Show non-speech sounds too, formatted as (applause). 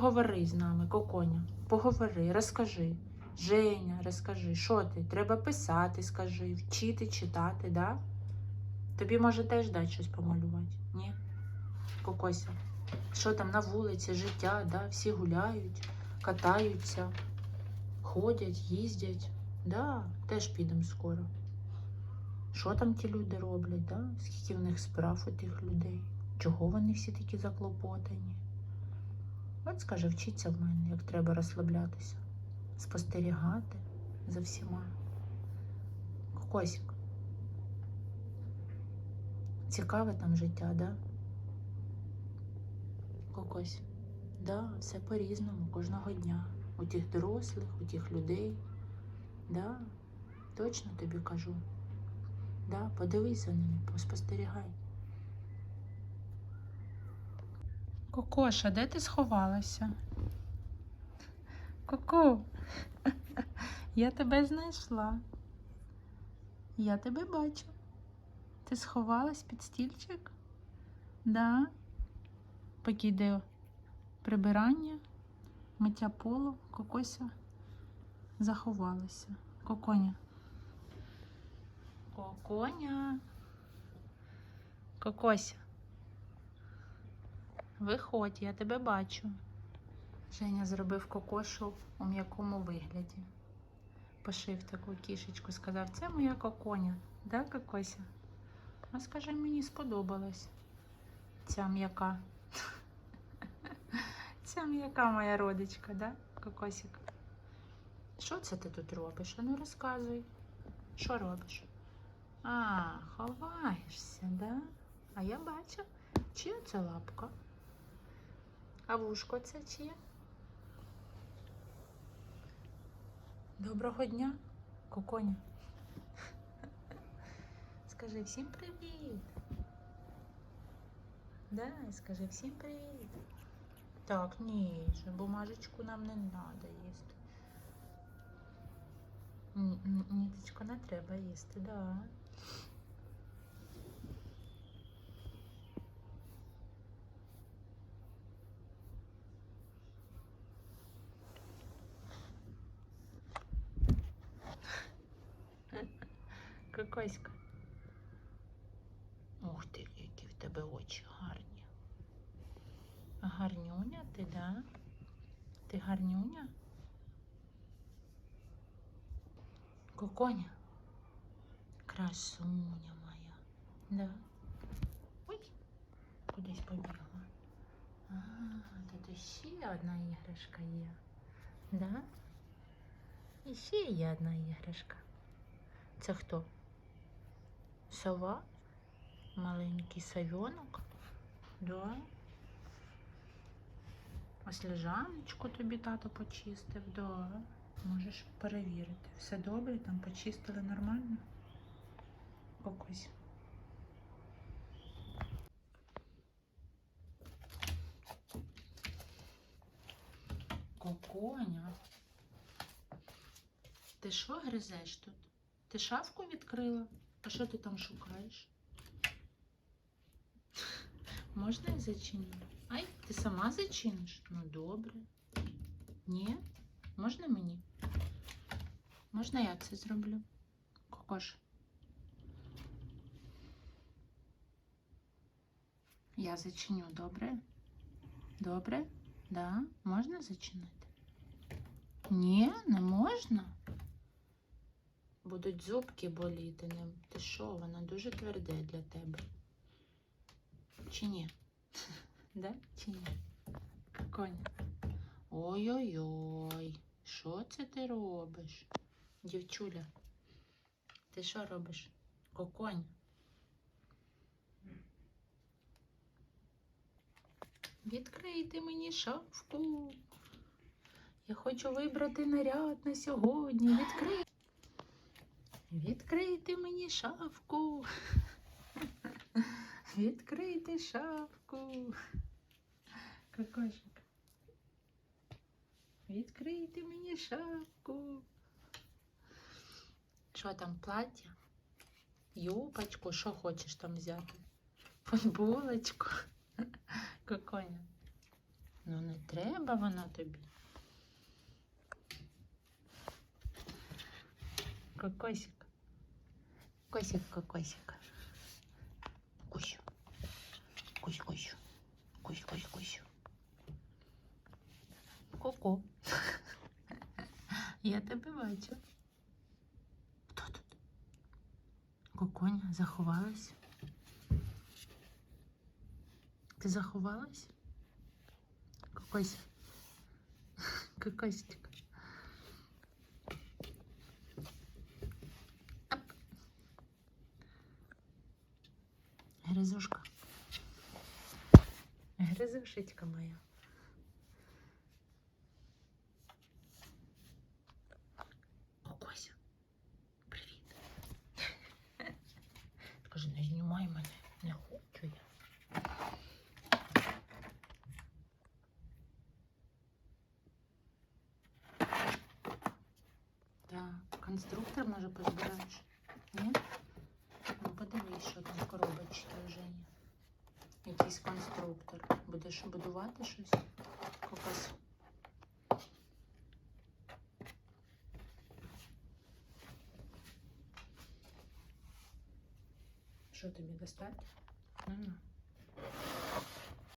Говори з нами, коконя. Поговори, розкажи. Женя, розкажи, що ти? Треба писати, скажи, вчити, читати, да? Тобі може теж дати щось помалювати? Ні? Кокося. Що там на вулиці, життя, да? Всі гуляють, катаються, ходять, їздять. Да, теж підемо скоро. Що там ті люди роблять, да? Скільки в них справ у тих людей? Чого вони всі такі заклопотані? От скаже, вчиться в мене, як треба розслаблятися, спостерігати за всіма. Кокосик. Цікаве там життя, да? Кокось. Да, все по-різному, кожного дня. У тих дорослих, у тих людей. Да, точно тобі кажу. Да, подивись за ними, поспостерігай. Кокоша, де ти сховалася? Коко, я тебе знайшла. Я тебе бачу. Ти сховалась під стільчик? Да. Поки йде прибирання, миття полу, кокося заховалася. Коконя. Коконя. Кокося. Виходь, я тебе бачу. Женя зробив кокошу у м'якому вигляді. Пошив таку кішечку, сказав, це моя коконя. Да, кокося? А скажи, мені сподобалась ця м'яка. (laughs) Ця м'яка моя родичка, да, кокосик? Що це ти тут робиш? А ну розказуй. Що робиш? А, ховаєшся, да? А я бачу, чия це лапка? А вушко це чиє? Доброго дня, коконя. Скажи всім привіт. Да, скажи всім привіт. Так, ні, же бумажечку нам не треба їсти. Ні- ні- Ніточку не треба їсти, да. Кокоська. Ух ти, які в тебе очі гарні. Гарнюня ти, да? Ти гарнюня? Коконя? Красуня моя. Да. Ой, кудись побігла. А, тут ще одна іграшка є. Да? І ще є одна іграшка. Це хто? Сова? Маленький совенок? Да. Ось лежаночку тобі тато почистив, да. Можеш перевірити. Все добре, там почистили нормально? Окось. Коконя. Ти що гризеш тут? Ти шафку відкрила? А що ти там шукаєш? Можна я зачиню? Ай, ти сама зачиниш? Ну добре. Ні? Можна мені? Можна я це зроблю? Кокош. Я зачиню, добре? Добре? Да? Можна зачинити? Ні, не можна. Будуть зубки боліти ним. Ти що, воно дуже тверде для тебе. Чи ні? (laughs) Да? Чи ні? Коня. Ой-ой-ой, що це ти робиш? Дівчуля, ти що робиш? Коконь. Відкрийте мені шафку. Я хочу вибрати наряд на сьогодні. Відкрий. Відкрийте мені шафку. Відкрийте шафку. Кокошик. Відкрийте мені шапку. Що там, плаття? Юбочку, що хочеш там взяти? Футболочку. Коконя. Ну не треба воно тобі. Кокосик. Косик, кокосик. Кусь. Кусь, кусь. Кусь, кусь, кусь. Ко-ко. (laughs) Я тебе бачу. Хто тут? Коконя заховалась? Ти заховалась? Кокось. Кокосик. (laughs) Гризушка. Гризушечка моя. Кокося. Привіт. (laughs) Скажи, не знімай мене. Не хочу я. Так, конструктор може позбираєш? Там в коробочці вже є. Якийсь конструктор. Будеш будувати щось? Кокос. Що тобі достати? Ну, ну.